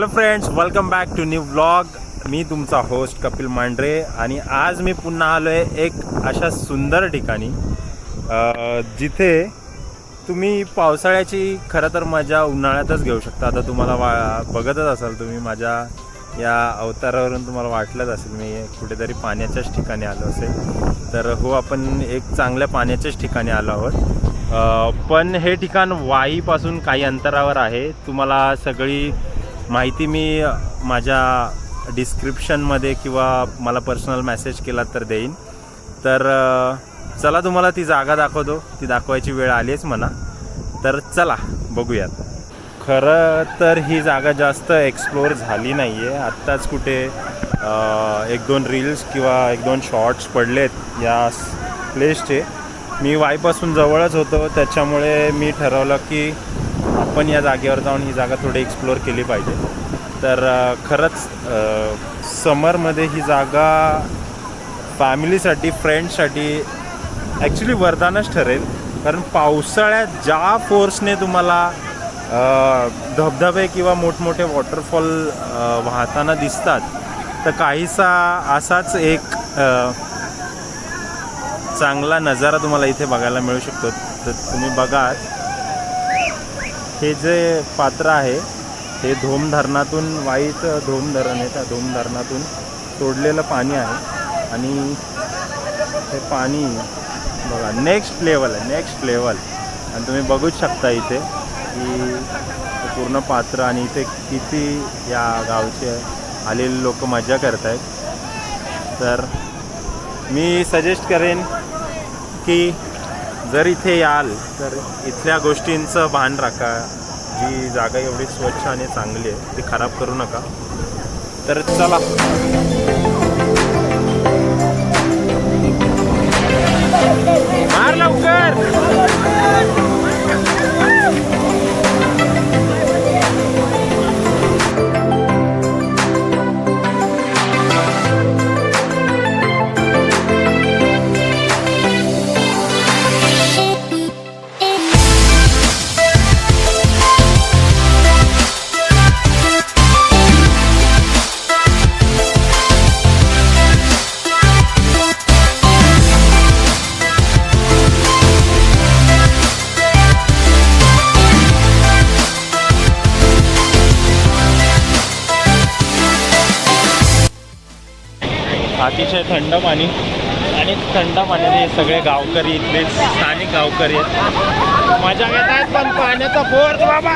Hello friends welcome back to new vlog मी तुमचा host Kapil Mandhare आणि आज मी पुन्हा आलो आहे एक अशा सुंदर ठिकाणी. जिथे तुम्ही पावसाळ्याची खरं तर मजा उन्हाळ्यातच घेऊ शकता. आता तुम्हाला वा बघतच असाल तुम्ही माझ्या या अवतारावरून तुम्हाला वाटलंच असेल मी कुठेतरी पाण्याच्याच ठिकाणी आलो असेल. तर हो आपण एक चांगल्या पाण्याच्याच ठिकाणी आलो आहोत. पण हे ठिकाण वाईपासून काही अंतरावर आहे. तुम्हाला सगळी माहिती मी माझ्या डिस्क्रिप्शनमध्ये किंवा मला पर्सनल मेसेज केला तर देईन. तर चला तुम्हाला ती जागा दाखवतो. ती दाखवायची वेळ आलीच म्हणा. तर चला बघूयात. खरं तर ही जागा जास्त एक्सप्लोअर झाली नाही आहे आत्ताच कुठे एक दोन रील्स किंवा एक दोन शॉर्ट्स पडलेत या प्लेसचे मी वाईपासून जवळच होतो. त्याच्यामुळे मी ठरवलं की आपण या जागेवर जाऊन ही जागा थोडी एक्सप्लोअर केली पाहिजे. तर खरंच समरमध्ये ही जागा फॅमिलीसाठी फ्रेंड्ससाठी ॲक्च्युली वरदानच ठरेल. कारण पावसाळ्यात ज्या फोर्सने तुम्हाला धबधबे किंवा मोठमोठे वॉटरफॉल वाहताना दिसतात तर काहीसा असाच एक चांगला नजारा तुम्हाला इथे बघायला मिळू शकतो. तर तुम्ही बघा हे जे पात्र आहे हे धोम धरणातून वाईट धोम धरण आहे त्या धोम धरणातून सोडलेलं पाणी आहे. आणि हे पाणी बघा नेक्स्ट लेवल आहे नेक्स्ट लेवल आणि तुम्ही बघूच शकता इथे की पूर्ण पात्र आणि इथे किती या गावचे आलेले लोक मजा करत आहेत तर मी सजेस्ट करेन की जर इथे याल तर इथल्या गोष्टींचं भान राखा. जी जागा एवढी स्वच्छ आणि चांगली आहे ती खराब करू नका. तर चला. अतिशय थंड पाणी आणि थंड पाण्याने सगळे गावकरी इथले स्थानिक गावकरी आहेत. मजा घेत आहेत पण पाण्याचा फोर्स बाबा.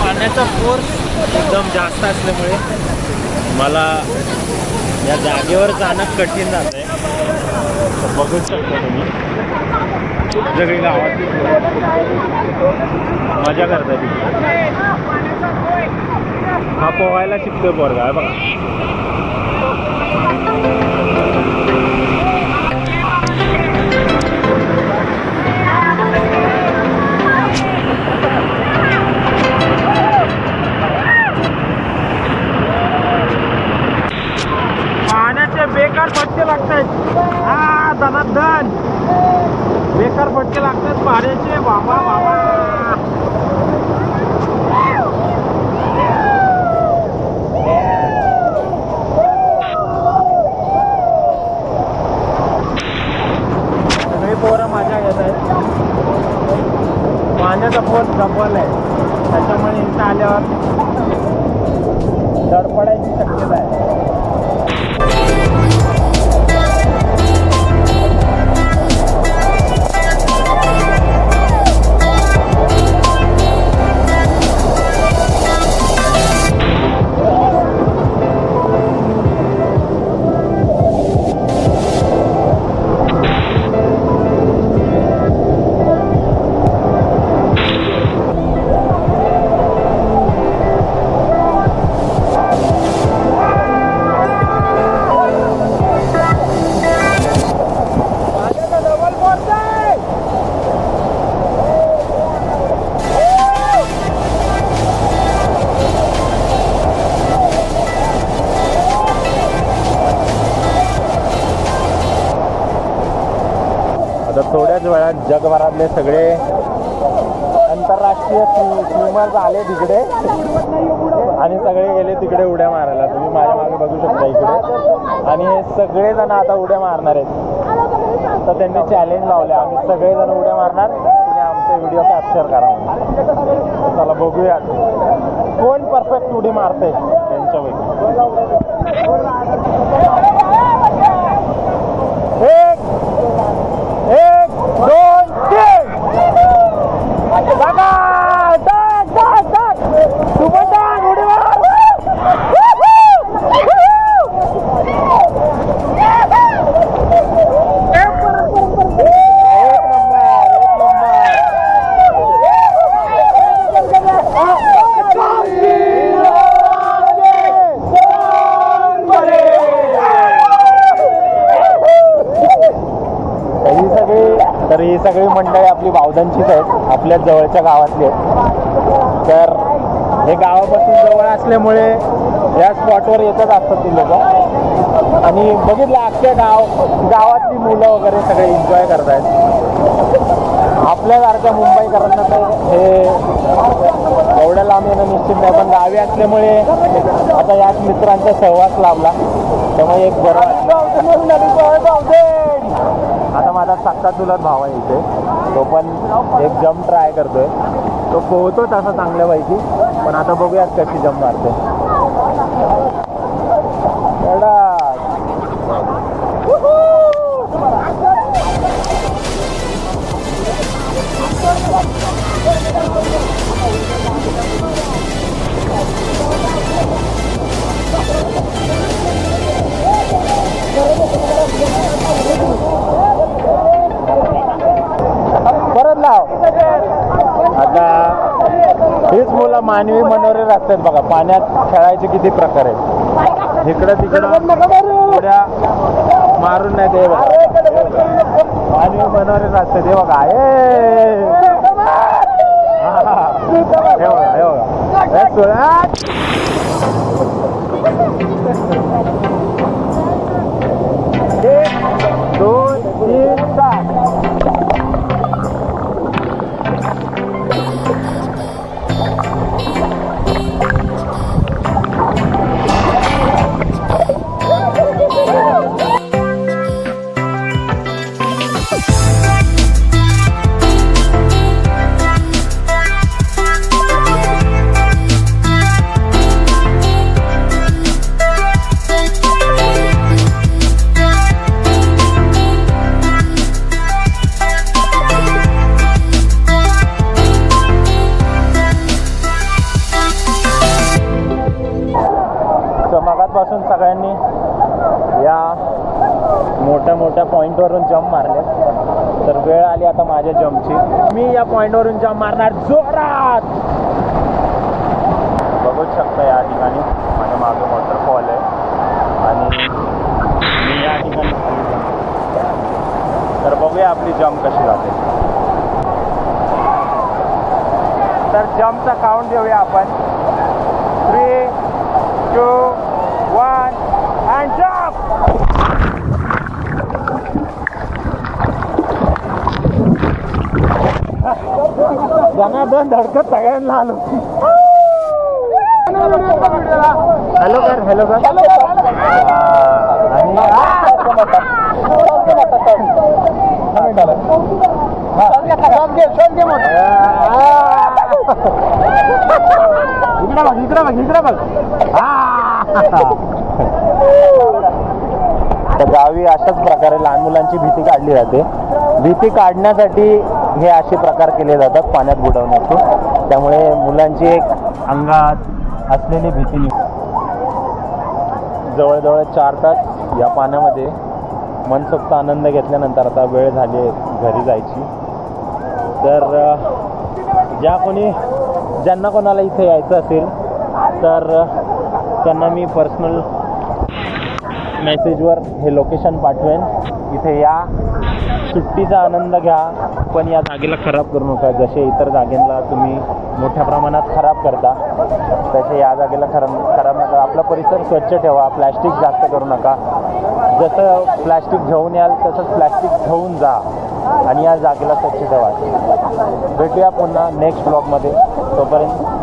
पाण्याचा फोर्स एकदम जास्त असल्यामुळे मला या जागेवर जाणं कठीण जात आहे बघू शकता तुम्ही. सगळी गावात मजा करता तिथे हा पोहायला शिकतोय पोरगा आहे बघा. पाण्याचे बेकार फटके लागतात हा धनाधन. बेकार फटके लागतात. पाण्याचे बाबा बाबा सगळी पोरं मजा घेत आहेत पाण्याचा फोर्स डबल आहे त्याच्यामुळे इथं आल्यावर धडपडायची शक्यता आहे. जगभरातले सगळे आंतरराष्ट्रीय स्विमर्स आले तिकडे. आणि सगळे गेले तिकडे उड्या मारायला. तुम्ही माझ्या मागे बघू शकता इकडे. आणि हे सगळेजण आता उड्या मारणार आहेत. तर त्यांनी चॅलेंज लावले. आम्ही सगळेजण उड्या मारणार. तुम्ही आमचे व्हिडिओ कॅप्चर करा चला बघूया. कोण परफेक्ट उडी मारते? त्यांच्यापैकी. एक दोन तीन टाका टाक टाक टाक सुमंतान उडी मार एक नंबर एक नंबर ही सगळी तर ही सगळी मंडळी आपली बावधनचीच आहेत आपल्या जवळच्या गावातली आहेत. तर हे गावापासून जवळ असल्यामुळे या स्पॉटवर येतच असतात ती लोक. आणि बघितलं अख्ख्या गाव गावातली मुलं वगैरे सगळे एन्जॉय करतायत. आपल्यासारख्या मुंबईकरांना तर हे एवढ्या लांब येणं निश्चित नाही पण गावी असल्यामुळे आता याच मित्रांचा सहवास लाभला. त्यामुळे एक बरं आता माझा सक्का चुलत भाव आहे इथे. तो पण एक जम्प ट्राय करतोय. तो पोहतो तसा चांगल्यापैकी. पण आता बघूयात कशी जम्प मारते मानवी मनोरे असतात बघा. पाण्यात खेळायचे किती प्रकार आहेत. इकडं तिकडं उड्या मारून नाही ते बघा. मानवी मनोरे असतात हे बघा. हे. बघा हे बघा. एक दोन तीन चार. तर वेळ आली आता माझ्या जम्पची मी या पॉईंटवरून जम्प मारणार जोरात. बघूच शकता या ठिकाणी. माझ्या मागे वॉटरफॉल आहे. आणि मी या ठिकाणी तर बघूया आपली जम्प कशी जाते. तर जम्पचा काउंट देऊया आपण. Three two one and jump Janardan धडकत सगळ्यांना आलो. हॅलो कर हॅलो कर आणि इकडे बघ इकडे बघ इकडे बघ तर गावी अशाच प्रकारे लहान मुलांची भीती काढली जाते. भीती काढण्यासाठी हे असे प्रकार केले जातात पाण्यात बुडवण्याचे. त्यामुळे मुलांची एक अंगात असलेली भीती जवळजवळ चार तास या पाण्यामध्ये मनसोक्त आनंद घेतल्यानंतर आता वेळ झाली आहे घरी जायची. तर ज्या कोणी ज्यांना कोणाला इथे यायचं असेल तर त्यांना मी पर्सनल मेसेजवर हे लोकेशन पाठवेन. इथे या. सुट्टीचा आनंद घ्या पण या जागेला खराब करू नका. जसे इतर जागेला तुम्ही मोठ्या प्रमाणात खराब करता तसे या जागेला खराब खराब नका. आपला परिसर स्वच्छ ठेवा. प्लॅस्टिक जास्त करू नका. जसं प्लॅस्टिक घेऊन याल तसंच प्लॅस्टिक घेऊन जा आणि या जागेला स्वच्छ ठेवा. भेटूया पुन्हा नेक्स्ट ब्लॉगमध्ये तोपर्यंत